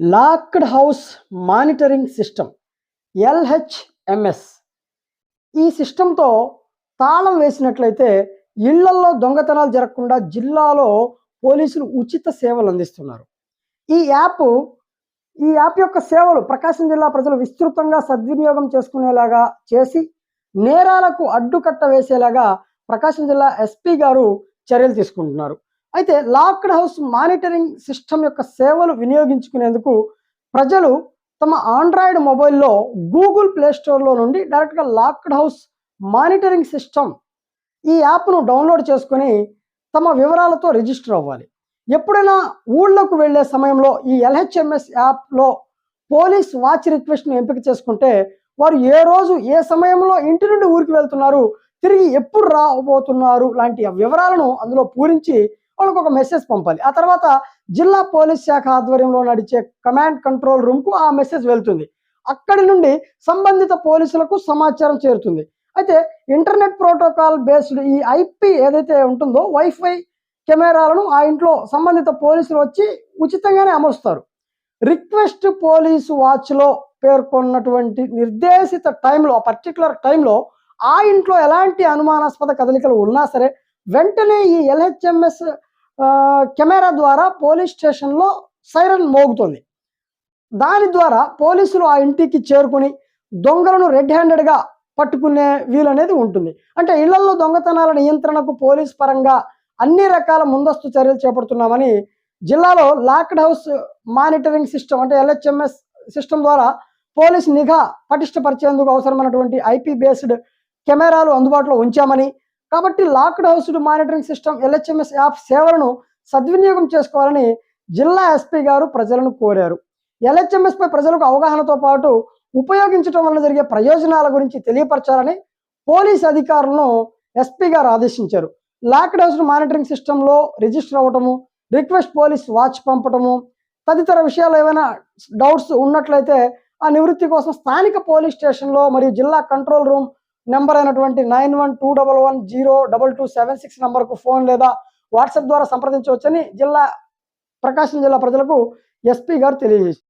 Locked house monitoring system LHMS. ఈ సిస్టంతో తాళం వేసినట్లయితే ఇళ్ళల్లో దొంగతనాలు జరగకుండా జిల్లాలో పోలీసులు ఉచిత సేవలు అందిస్తున్నారు. ఈ యాప్ ఈ యాప్ యొక్క సేవలు ప్రకాశం జిల్లా ప్రజలు విస్తృతంగా సద్వినియోగం చేసుకునేలాగా చేసి నేరాలకు అడ్డుకట్ట వేసేలాగా ప్రకాశం జిల్లా ఎస్పీ గారు చర్యలు తీసుకుంటున్నారు. అయితే లాక్డ్ హౌస్ మానిటరింగ్ సిస్టమ్ యొక్క సేవలు వినియోగించుకునేందుకు ప్రజలు తమ ఆండ్రాయిడ్ మొబైల్లో గూగుల్ ప్లే స్టోర్లో నుండి డైరెక్ట్గా లాక్డ్ హౌస్ మానిటరింగ్ సిస్టమ్ ఈ యాప్ను డౌన్లోడ్ చేసుకొని తమ వివరాలతో రిజిస్టర్ అవ్వాలి. ఎప్పుడైనా ఊళ్ళకు వెళ్ళే సమయంలో ఈ ఎల్హెచ్ఎంఎస్ యాప్లో పోలీస్ వాచ్ రిక్వెస్ట్ని ఎంపిక చేసుకుంటే వారు ఏ రోజు ఏ సమయంలో ఇంటి నుండి ఊరికి వెళ్తున్నారు తిరిగి ఎప్పుడు రాబోతున్నారు లాంటి వివరాలను అందులో పూరించి వాళ్ళకు ఒక మెసేజ్ పంపాలి. ఆ తర్వాత జిల్లా పోలీస్ శాఖ ఆధ్వర్యంలో నడిచే కమాండ్ కంట్రోల్ రూమ్కు ఆ మెసేజ్ వెళ్తుంది. అక్కడి నుండి సంబంధిత పోలీసులకు సమాచారం చేరుతుంది. అయితే ఇంటర్నెట్ ప్రోటోకాల్ బేస్డ్ ఈ ఐపీ ఏదైతే ఉంటుందో వైఫై కెమెరాలను ఆ ఇంట్లో సంబంధిత పోలీసులు వచ్చి ఉచితంగానే అమరుస్తారు. రిక్వెస్ట్ పోలీసు వాచ్లో పేర్కొన్నటువంటి నిర్దేశిత టైంలో పర్టికులర్ టైంలో ఆ ఇంట్లో ఎలాంటి అనుమానాస్పద కదలికలు ఉన్నా సరే వెంటనే ఈ ఎల్హెచ్ఎంఎస్ కెమెరా ద్వారా పోలీస్ స్టేషన్లో సైరన్ మోగుతుంది. దాని ద్వారా పోలీసులు ఆ ఇంటికి చేరుకుని దొంగలను రెడ్ హ్యాండెడ్గా పట్టుకునే వీలు అనేది ఉంటుంది. అంటే ఇళ్ళలో దొంగతనాల నియంత్రణకు పోలీస్ పరంగా అన్ని రకాల ముందస్తు చర్యలు చేపడుతున్నామని జిల్లాలో లాక్డ్ హౌస్ మానిటరింగ్ సిస్టమ్ అంటే ఎల్హెచ్ఎంఎస్ సిస్టమ్ ద్వారా పోలీస్ నిఘా పటిష్టపరిచేందుకు అవసరమైనటువంటి ఐపీ బేస్డ్ కెమెరాలు అందుబాటులో ఉంచామని కాబట్టి locked housed monitoring system LHMS app సేవలను సద్వినియోగం చేసుకోవాలని జిల్లా ఎస్పీ గారు ప్రజలను కోరారు. ఎల్హెచ్ఎంఎస్ పై ప్రజలకు అవగాహనతో పాటు ఉపయోగించడం వల్ల జరిగే ప్రయోజనాల గురించి తెలియపరచాలని పోలీస్ అధికారులను ఎస్పీ గారు ఆదేశించారు. లాక్డ్ హౌస్డ్ మానిటరింగ్ సిస్టంలో రిజిస్టర్ అవ్వటము రిక్వెస్ట్ పోలీస్ వాచ్ పంపటము తదితర విషయాలు ఏమైనా డౌట్స్ ఉన్నట్లయితే ఆ నివృత్తి కోసం స్థానిక పోలీస్ స్టేషన్లో మరియు జిల్లా కంట్రోల్ రూమ్ నెంబర్ అయినటువంటి nine one two double one zero double two seven six నెంబర్కు ఫోన్ లేదా వాట్సాప్ ద్వారా సంప్రదించవచ్చని జిల్లా ప్రకాశం జిల్లా ప్రజలకు ఎస్పీ గారు తెలియజేశారు.